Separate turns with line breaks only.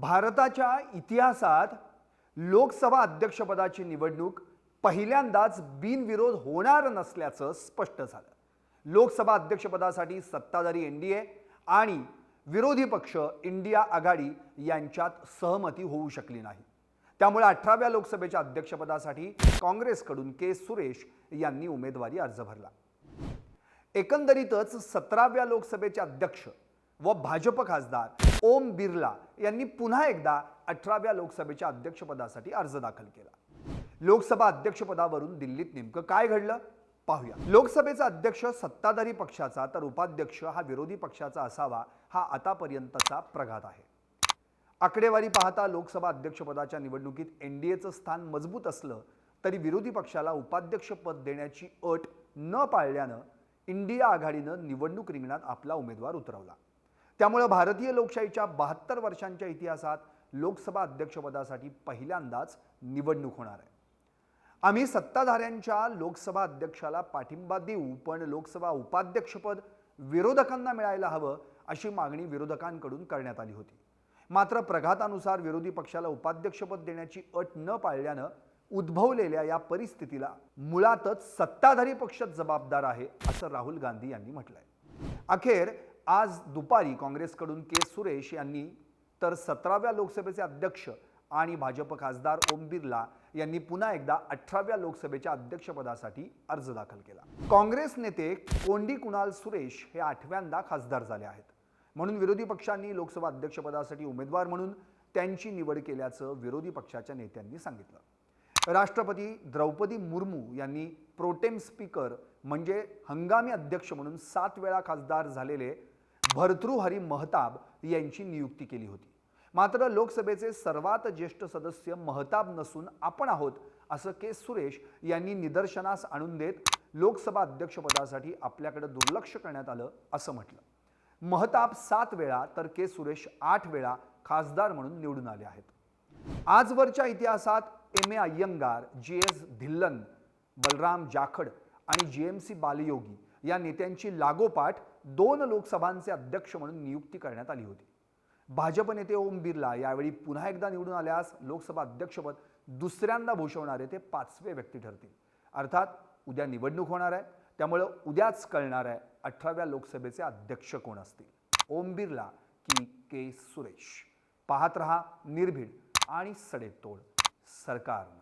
भारताच्या इतिहासात लोकसभा अध्यक्षपदाची निवडणूक पहिल्यांदाच बिनविरोध होणार नसल्याचं स्पष्ट झालं. लोकसभा अध्यक्षपदासाठी सत्ताधारी एन डी ए आणि विरोधी पक्ष इंडिया आघाडी यांच्यात सहमती होऊ शकली नाही. त्यामुळे अठराव्या लोकसभेच्या अध्यक्षपदासाठी काँग्रेसकडून के. सुरेश यांनी उमेदवारी अर्ज भरला. एकंदरीतच सतराव्या लोकसभेचे अध्यक्ष व भाजप खासदार ओम बिर्ला यांनी पुन्हा एकदा अठराव्या लोकसभेच्या अध्यक्षपदासाठी अर्ज दाखल केला. लोकसभा अध्यक्षपदावरून दिल्लीत नेमकं काय घडलं? पाहूया. लोकसभेचा अध्यक्ष सत्ताधारी पक्षाचा तर उपाध्यक्ष हा विरोधी पक्षाचा असावा हा आतापर्यंतचा प्रघात आहे. आकडेवारी पाहता लोकसभा अध्यक्षपदाच्या निवडणुकीत एनडीएचं स्थान मजबूत असलं तरी विरोधी पक्षाला उपाध्यक्षपद देण्याची अट न पाळल्यानं इंडिया आघाडीनं निवडणूक रिंगणात आपला उमेदवार उतरवला. त्यामुळे भारतीय लोकशाहीच्या बहात्तर वर्षांच्या इतिहासात लोकसभा अध्यक्षपदासाठी पहिल्यांदाच निवडणूक होणार आहे. आम्ही सत्ताधाऱ्यांच्या लोकसभा अध्यक्षाला पाठिंबा देऊ पण लोकसभा उपाध्यक्षपद विरोधकांना मिळायला हवं अशी मागणी विरोधकांकडून करण्यात आली होती. मात्र प्रघातानुसार विरोधी पक्षाला उपाध्यक्षपद देण्याची अट न पाळल्यानं उद्भवलेल्या या परिस्थितीला मुळातच सत्ताधारी पक्ष जबाबदार आहे असं राहुल गांधी यांनी म्हटलंय. अखेर आज दुपारी काँग्रेसकडून के. सुरेश यांनी तर सतराव्या लोकसभेचे अध्यक्ष आणि भाजप खासदार ओम बिर्ला यांनी पुन्हा एकदा अठराव्या लोकसभेच्या अध्यक्षपदासाठी अर्ज दाखल केला. काँग्रेस नेते कोंडी कुणाल सुरेश हे आठव्यांदा खासदार झाले आहेत. म्हणून विरोधी पक्षांनी लोकसभा अध्यक्षपदासाठी उमेदवार म्हणून त्यांची निवड केल्याचं विरोधी पक्षाच्या नेत्यांनी सांगितलं. राष्ट्रपती द्रौपदी मुर्मू यांनी प्रोटेम स्पीकर म्हणजे हंगामी अध्यक्ष म्हणून सात वेळा खासदार झालेले भर्तृहरी महताब यांची नियुक्ती केली होती. मात्र लोकसभेचे सर्वात ज्येष्ठ सदस्य महताब नसून आपण आहोत असं के सुरेश यांनी निदर्शनास आणून देत लोकसभा अध्यक्षपदासाठी आपल्याकडे दुर्लक्ष करण्यात आलं असं म्हटलं. महताब सात वेळा तर के सुरेश आठ वेळा खासदार म्हणून निवडून आले आहेत. आजवरच्या इतिहासात M A Ayyangar G S Dhillon Balram Jakhar आणि जी एम सी बालयोगी या नेत्यांची लागोपाठ दोन लोकसभांचे अध्यक्ष म्हणून नियुक्ती करण्यात आली होती. भाजप नेते ओम बिर्ला यावेळी पुन्हा एकदा निवडून आल्यास लोकसभा अध्यक्षपद दुसऱ्यांदा भूषवणारे ते पाचवे व्यक्ती ठरतील. अर्थात उद्या निवडणूक होणार आहे त्यामुळं उद्याच कळणार आहे अठराव्या लोकसभेचे अध्यक्ष कोण असतील. ओम बिर्ला की के सुरेश. पाहत रहा निर्भीड आणि सडेतोड सरकारनं.